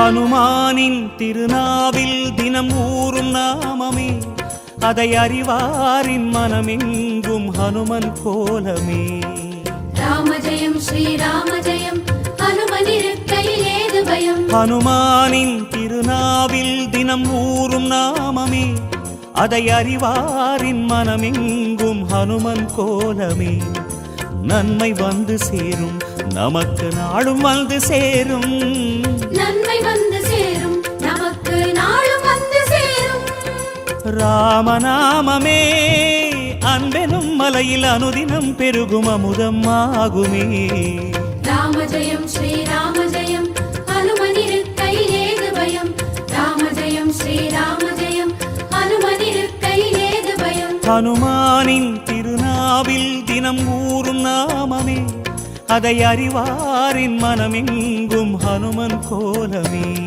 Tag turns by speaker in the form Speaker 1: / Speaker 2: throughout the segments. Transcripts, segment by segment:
Speaker 1: ஹனுமானின் திருநாவில் தினம் ஊறும் நாமமே அதை அறிவாரின் மனமெங்கும் ஹனுமன் கோலமே.
Speaker 2: ராம ஜெயம் ஸ்ரீராம ஜெயம் ஹனுமனிருக்கையில் ஏது பயம்?
Speaker 1: ஹனுமானின் திருநாவில் தினம் ஊறும் நாமமே அதை அறிவாரின் மனமெங்கும் ஹனுமன் கோலமே. நன்மை வந்து சேரும் நமக்கு நாடும் வந்து சேரும். ராமநாமமே. அன்பெனும் மலையில் அனுதினம் பெருகும் அமுதம் ஆகுமே.
Speaker 2: ராம ஜெயம் ஸ்ரீராம ஜெயம்
Speaker 1: ஹனுமானின் திருநாவில் தினம் ஊறும் நாமமே. அதை அறிவாரின் மனமெங்கும் ஹனுமன் கோலமே.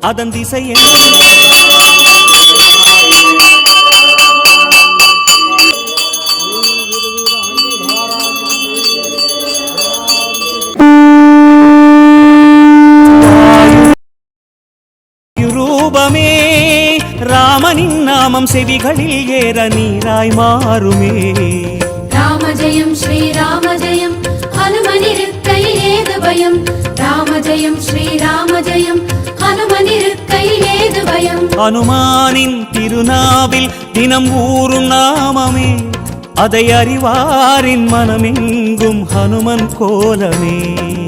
Speaker 1: அதன் திசை என்ன? ரூபமே ராமனின் நாமம் செவிகளில் ஏற நீராய் மாறுமே.
Speaker 2: ராம ஜெயம் ஸ்ரீராம ஜெயம் இருக்கையில் ஏது பயம். ராம ஜெயம் ஸ்ரீராம ஜெயம் ஹனுமன் இருக்கையில் ஏது பயம்.
Speaker 1: ஹனுமானின் திருநாவில் தினம் ஊறும் நாமமே. அதை அறிவாரின் மனமெங்கும் ஹனுமன் கோலமே.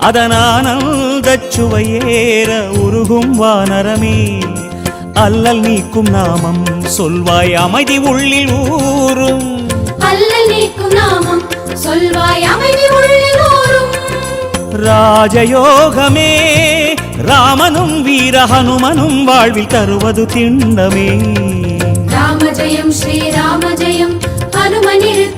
Speaker 1: அதனானந்தச்சுவையேற உருகும் வானரமே. அல்லல் நீக்கும் நாமம் சொல்வாய் அமைதி உள்ளில் ஊரும்
Speaker 2: அல்லல் நீக்கும் நாமம் சொல்வாய் அமைதி உள்ளில் ஊரும்
Speaker 1: ராஜயோகமே ராமனும் வீர ஹனுமனும் வாழ்வில் தருவது திண்ணமே
Speaker 2: ராம ஜெயம் ஸ்ரீராம ஜெயம். ஹனுமனிருக்கையில்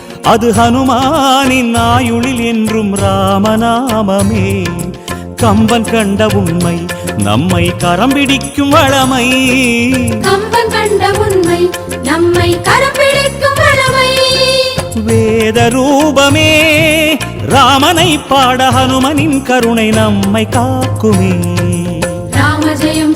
Speaker 1: அது ஹனுமானின் ஆயுளில் என்றும் ராமநாமமே. கம்பன் கண்ட உண்மை நம்மை கரம் பிடிக்கும் வளமை.
Speaker 2: கம்பன் கண்ட உண்மை நம்மை கரம் பிடிக்கும் வளமை.
Speaker 1: வேத ரூபமே ராமனை பாட ஹனுமனின் கருணை நம்மை காக்குமே.
Speaker 2: ராம ஜெயம்